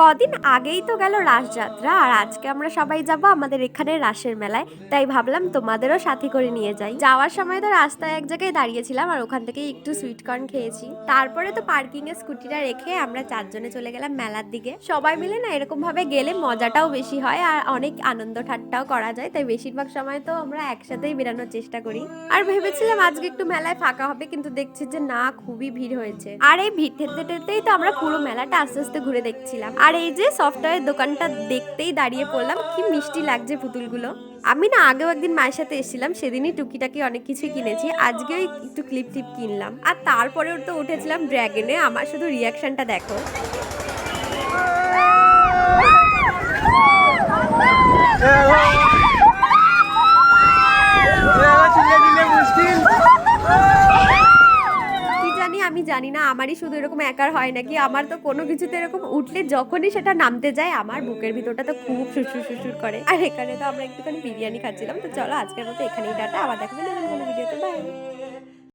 কদিন আগেই তো গেল রাসযাত্রা, আর আজকে আমরা সবাই যাব আমাদের এখানে রাসের মেলায়। তাই ভাবলাম তোমাদেরও সাথে করে নিয়ে যাই। যাওয়ার সময় তো রাস্তায় এক জায়গায় দাঁড়িয়েছিলাম, আর ওখান থেকে একটু সুইট কর্ন খেয়েছি। তারপরে তো পার্কিং এ স্কুটিটা রেখে আমরা চারজনে চলে গেলাম মেলার দিকে। সবাই মিলে না এরকম ভাবে গেলে মজাটাও বেশি হয়, আর অনেক আনন্দ ঠাট্টাও করা যায়। তাই বেশিরভাগ সময় তো আমরা একসাথেই বেরানোর চেষ্টা করি। আর ভেবেছিলাম আজকে একটু মেলায় ফাঁকা হবে, কিন্তু দেখছি যে না, খুবই ভিড় হয়েছে। আর এই ভিড় ঠেলতে ঠেলতেই তো আমরা পুরো মেলাটা আস্তে আস্তে ঘুরে দেখছিলাম। আর এই যে সফটওয়্যার দোকানটা দেখতেই দাঁড়িয়ে পড়লাম, কি মিষ্টি লাগছে পুতুলগুলো। আমি না আগেও একদিন মায়ের সাথে এসেছিলাম, সেদিনই টুকিটাকি অনেক কিছুই কিনেছি আজকে একটু ক্লিপ টিপ কিনলাম। আর তারপরেও তো উঠেছিলাম ড্র্যাগনে আমার শুধু রিয়াকশনটা দেখো কি জানি না, আমারই শুধু এরকম একার হয় নাকি? আমার তো কোনো কিছুতে এরকম উঠলে যখনই সেটা নামতে যায়, আমার বুকের ভিতরটা তো খুব সুসুর সুসুর করে। আর এখানে তো আমরা একটুখানি বিরিয়ানি খাচ্ছিলাম, তো চলো আজকের মতো এখানেই ডাটা আবার দেখাবেন কোনো ভিডিওতে। বাই